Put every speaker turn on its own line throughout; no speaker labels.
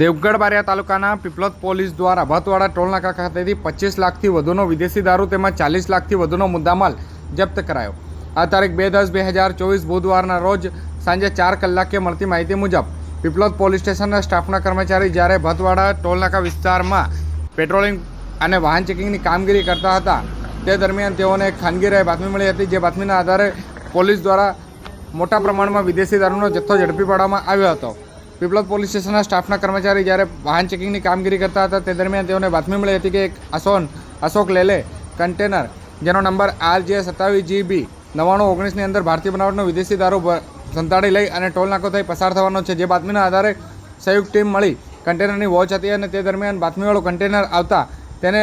દેવગઢ બારિયા તાલુકાના પીપલોદ પોલીસ દ્વારા ભાતવાડા ટોલનાકા ખાતેથી પચીસ લાખથી વધુનો વિદેશી દારૂ તેમજ ચાલીસ લાખથી વધુનો મુદ્દામાલ જપ્ત કરાયો. આ તારીખ બે દસ બે હજાર ચોવીસ બુધવારના રોજ સાંજે ચાર કલાકે મળતી માહિતી મુજબ પીપલોદ પોલીસ સ્ટેશનના સ્ટાફના કર્મચારી જ્યારે ભતવાડા ટોલનાકા વિસ્તારમાં પેટ્રોલિંગ અને વાહન ચેકિંગની કામગીરી કરતા હતા, તે દરમિયાન તેઓને ખાનગી રહે બાતમી મળી હતી, જે બાતમીના આધારે પોલીસ દ્વારા મોટા પ્રમાણમાં વિદેશી દારૂનો જથ્થો ઝડપી પાડવામાં આવ્યો હતો. પીપલોદ પોલીસ સ્ટેશનના સ્ટાફના કર્મચારી જ્યારે વાહન ચેકિંગની કામગીરી કરતા હતા, તે દરમિયાન તેઓને બાતમી મળી હતી કે એક અસોન, અશોક લેલે, કન્ટેનર, જેનો નંબર આર જે સત્તાવીસ જી બી નવ્વાણું ઓગણીસની અંદર ભારતીય બનાવટનો વિદેશી દારૂ સંતાડી લઈ અને ટોલ નાકો થઈ પસાર થવાનો છે. જે બાતમીના આધારે સંયુક્ત ટીમ મળી કન્ટેનરની વોચ હતી અને તે દરમિયાન બાતમીવાળું કન્ટેનર આવતા તેને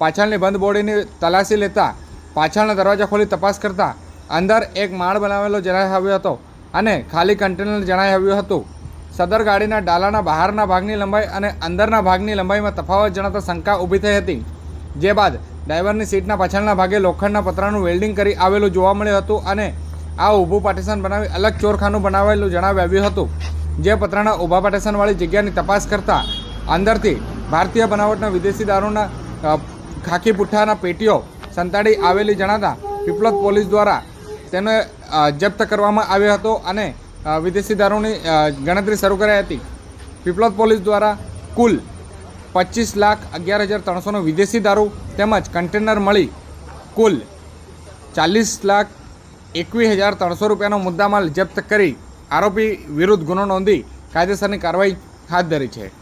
પાછળની બંધ બોડીની તલાશી લેતા પાછળના દરવાજા ખોલી તપાસ કરતા અંદર એક માળ બનાવેલો જણાઈ આવ્યો હતો અને ખાલી કન્ટેનર જણાઈ આવ્યું હતું. સદર ગાડીના ડાલાના બહારના ભાગની લંબાઈ અને અંદરના ભાગની લંબાઈમાં તફાવત જણાતા શંકા ઊભી થઈ હતી. જે બાદ ડ્રાઈવરની સીટના પાછળના ભાગે લોખંડના પતરાનું વેલ્ડિંગ કરી આવેલું જોવા મળ્યું હતું અને આ ઊભું પાર્ટીશન બનાવી અલગ ચોરખાનું બનાવેલું જણાવી આવ્યું હતું. જે પતરાના ઊભા પાર્ટીશનવાળી જગ્યાની તપાસ કરતાં અંદરથી ભારતીય બનાવટના વિદેશી દારૂના ખાખી પુઠ્ઠાના પેટીઓ સંતાડી આવેલી જણાતા પીપલોદ પોલીસ દ્વારા તેને જપ્ત કરવામાં આવ્યો હતો અને વિદેશી દારૂની ગણતરી શરૂ કરાઈ હતી. પીપલોદ પોલીસ દ્વારા કુલ પચીસ લાખ અગિયાર હજાર ત્રણસોનો વિદેશી દારૂ તેમજ કન્ટેનર મળી કુલ ચાલીસ લાખ એકવીસ હજાર ત્રણસો રૂપિયાનો મુદ્દામાલ જપ્ત કરી આરોપી વિરુદ્ધ ગુનો નોંધી કાયદેસરની કાર્યવાહી હાથ ધરી છે.